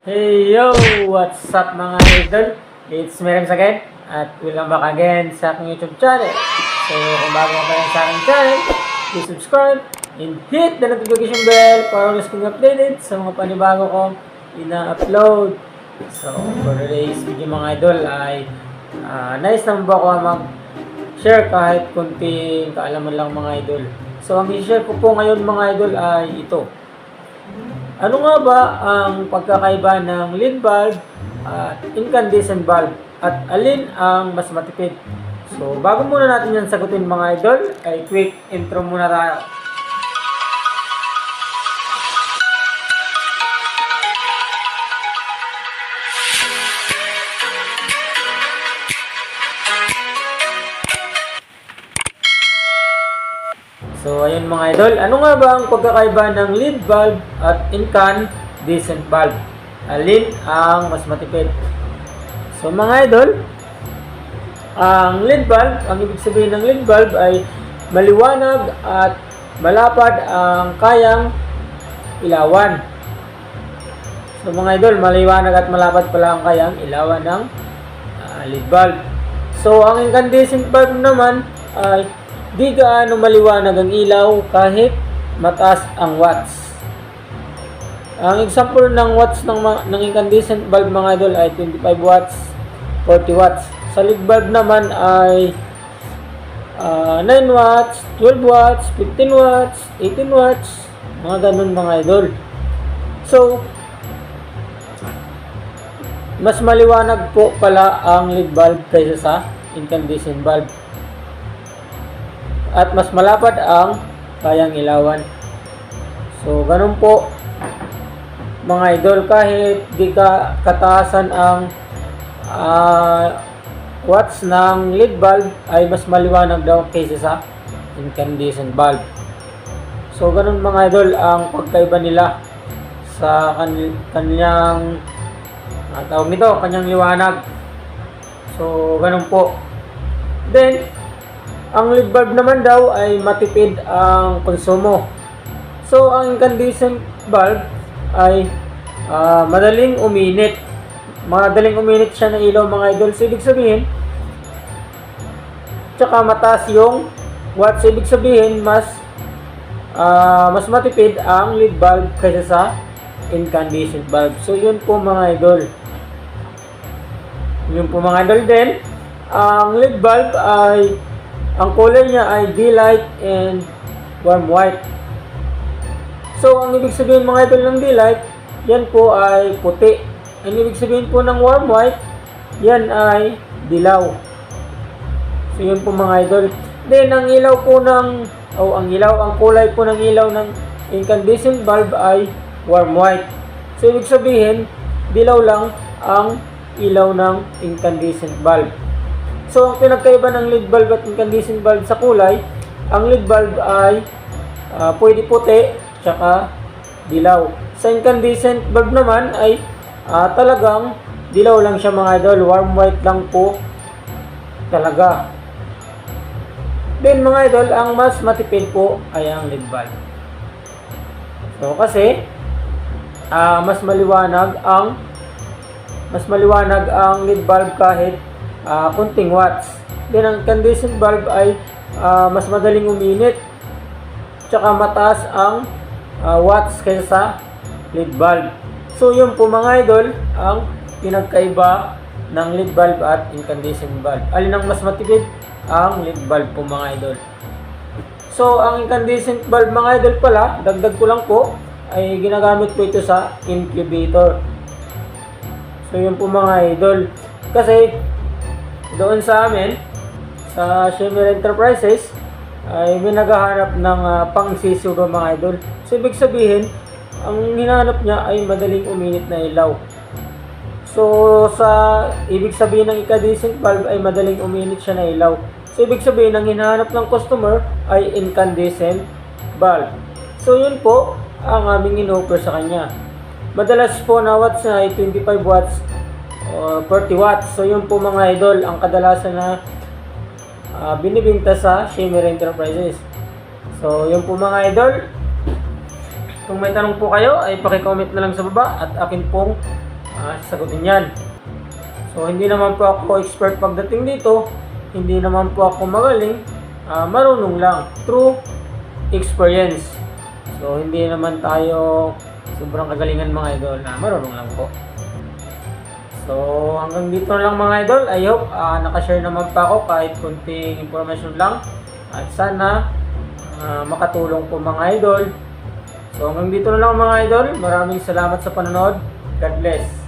Hey yo! What's up mga idol? It's Miriam again at welcome back again sa aking YouTube channel. So kung bago ka rin sa aking channel, please subscribe and hit the notification bell para always kong updated sa mga panibago kong ina-upload. So for today's video mga idol ay ah, nice naman ba ako mag-share kahit kunting kaalaman lang mga idol. So ang i-share ko po ngayon mga idol ay ito. Ano nga ba ang pagkakaiba ng lead bulb at incandescent bulb at alin ang mas matipid? So, bago muna natin yan sagutin mga idol, ay quick intro muna tayo. So, ayun mga idol. Ano nga ba ang pagkakaiba ng lead bulb at incandescent bulb? Alin ang mas matipid? So, mga idol, ang lead bulb, ang ibig sabihin ng lead bulb ay maliwanag at malapad ang kayang ilawan. So, mga idol, maliwanag at malapad pala ang kayang ilawan ng ah, lead bulb. So, ang incandescent bulb naman ay di gaano maliwanag ang ilaw kahit mataas ang watts. Ang example ng watts ng, ng incandescent bulb mga idol ay 25 watts, 40 watts. Sa lead bulb naman ay ah, 9 watts, 12 watts, 15 watts, 18 watts, mga ganun mga idol. So, mas maliwanag po pala ang lead bulb kaysa sa incandescent bulb at mas malapad ang kayang ilawan. So, ganun po mga idol kahit di ka kataasan ang ah, watts ng lead bulb ay mas maliwanag daw kaysa sa incandescent bulb. So, ganun mga idol ang pagkaiba nila sa kan kanyang ah, tawag nito, kanyang liwanag. So, ganun po. Then, ang lead bulb naman daw ay matipid ang konsumo. So, ang incandescent bulb ay ah, madaling uminit. Madaling uminit siya ng ilaw mga idol. So, ibig sabihin, tsaka mataas yung watts. Ibig sabihin, mas ah, mas matipid ang lead bulb kaysa sa incandescent bulb. So, yun po mga idol. Yun po mga idol din. Ang lead bulb ay ang kulay niya ay D-light and warm white. So, ang ibig sabihin mga idol ng D-light, yan po ay puti. Ang ibig sabihin po ng warm white, yan ay dilaw. So, yun po mga idol. Then, ang ilaw po ng, o ang ilaw, ang kulay po ng ilaw ng incandescent bulb ay warm white. So, ibig sabihin, dilaw lang ang ilaw ng incandescent bulb. So, ang pinagkaiba ng lead bulb at incandescent bulb sa kulay, ang lead bulb ay ah, pwede puti, tsaka dilaw. Sa incandescent bulb naman ay ah, talagang dilaw lang siya mga idol, warm white lang po talaga. Then mga idol, ang mas matipid po ay ang lead bulb. So kasi ah, mas maliwanag ang mas maliwanag ang lead bulb kahit ah, kunting watts. Then ang incandescent bulb ay ah, mas madaling uminit. Tsaka mataas ang ah, watts kaysa sa lead bulb. So yun po mga idol ang pinagkaiba ng lead bulb at incandescent bulb. Alin ang mas matipid? Ang lead bulb po mga idol. So ang incandescent bulb mga idol pala, dagdag ko lang po, ay ginagamit po ito sa incubator. So yun po mga idol. Kasi doon sa amin, sa Shimmer Enterprises, ay may ng ah, pang sisuro mga idol. So ibig sabihin, ang hinahanap niya ay madaling uminit na ilaw. So sa ibig sabihin ng incandescent bulb ay madaling uminit siya na ilaw. So ibig sabihin ang hinahanap ng customer ay incandescent bulb. So yun po ang aming in-offer sa kanya. Madalas po na watts na ay 25 watts o 40 watts. So yun po mga idol ang kadalasan na ah, binibinta sa Shimmer Enterprises. So yun po mga idol. Kung may tanong po kayo ay paki-comment na lang sa baba at akin pong ah, sagutin yan. So hindi naman po ako expert pagdating dito, hindi naman po ako magaling, ah, marunong lang through experience. So hindi naman tayo sobrang kagalingan mga idol na marunong lang po. So hanggang dito lang mga idol. I hope ah, nakashare naman pa ako kahit kunting information lang. At sana ah, makatulong po mga idol. So hanggang dito na lang mga idol. Maraming salamat sa panonood. God bless.